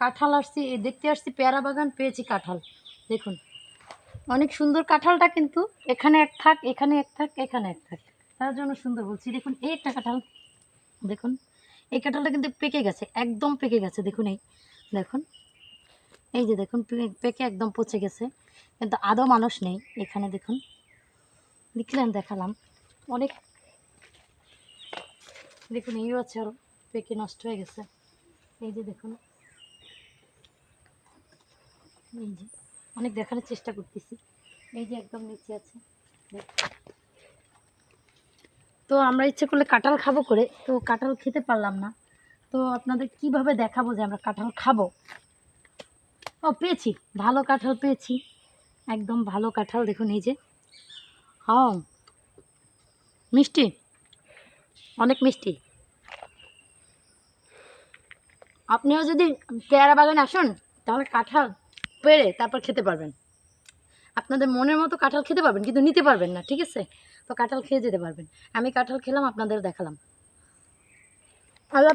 কাঁঠাল আসছি দেখতে আসছি, পেয়ারা বাগান, পেয়েছি কাঁঠাল। দেখুন, অনেক সুন্দর কাঁঠালটা কিন্তু, এখানে এক থাক, এখানে এক থাক, এখানে এক থাক। তার জন্য সুন্দর বলছি, দেখুন, এই একটা কাঁঠাল, দেখুন, এই কাঁঠালটা কিন্তু পেকে গেছে, একদম পেকে গেছে, দেখুন এই দেখুন, এই যে দেখুন পেকে একদম পচে গেছে, কিন্তু আদৌ মানুষ নেই, এখানে দেখুন, দেখলেন, দেখালাম, অনেক, দেখুন, এই আছে আরও পেকে নষ্ট হয়ে গেছে, এই যে দেখুন এই যে, অনেক দেখানোর চেষ্টা করতেছি। এই যে একদম নিচে আছে। তো আমরা ইচ্ছে করলে কাঁঠাল খাব করে, তো কাঁঠাল খেতে পারলাম না। তো আপনাদের কীভাবে দেখাবো যে আমরা কাঁঠাল খাব? ও, পেয়েছি। ভালো কাঁঠাল পেয়েছি। একদম ভালো কাঁঠাল, দেখুন এই যে। হ্যাঁ মিষ্টি। অনেক মিষ্টি। আপনিও যদি পেয়ারা বাগানে আসুন, তাহলে কাঁঠাল পেরে তারপর খেতে পারবেন। আপনাদের মনের মতো কাঁঠাল খেতে পারবেন, কিন্তু নিতে পারবেন না, ঠিক আছে? তো কাঁঠাল খেয়ে যেতে পারবেন। আমি কাঁঠাল খেলাম, আপনাদের দেখালাম। আল্লাহ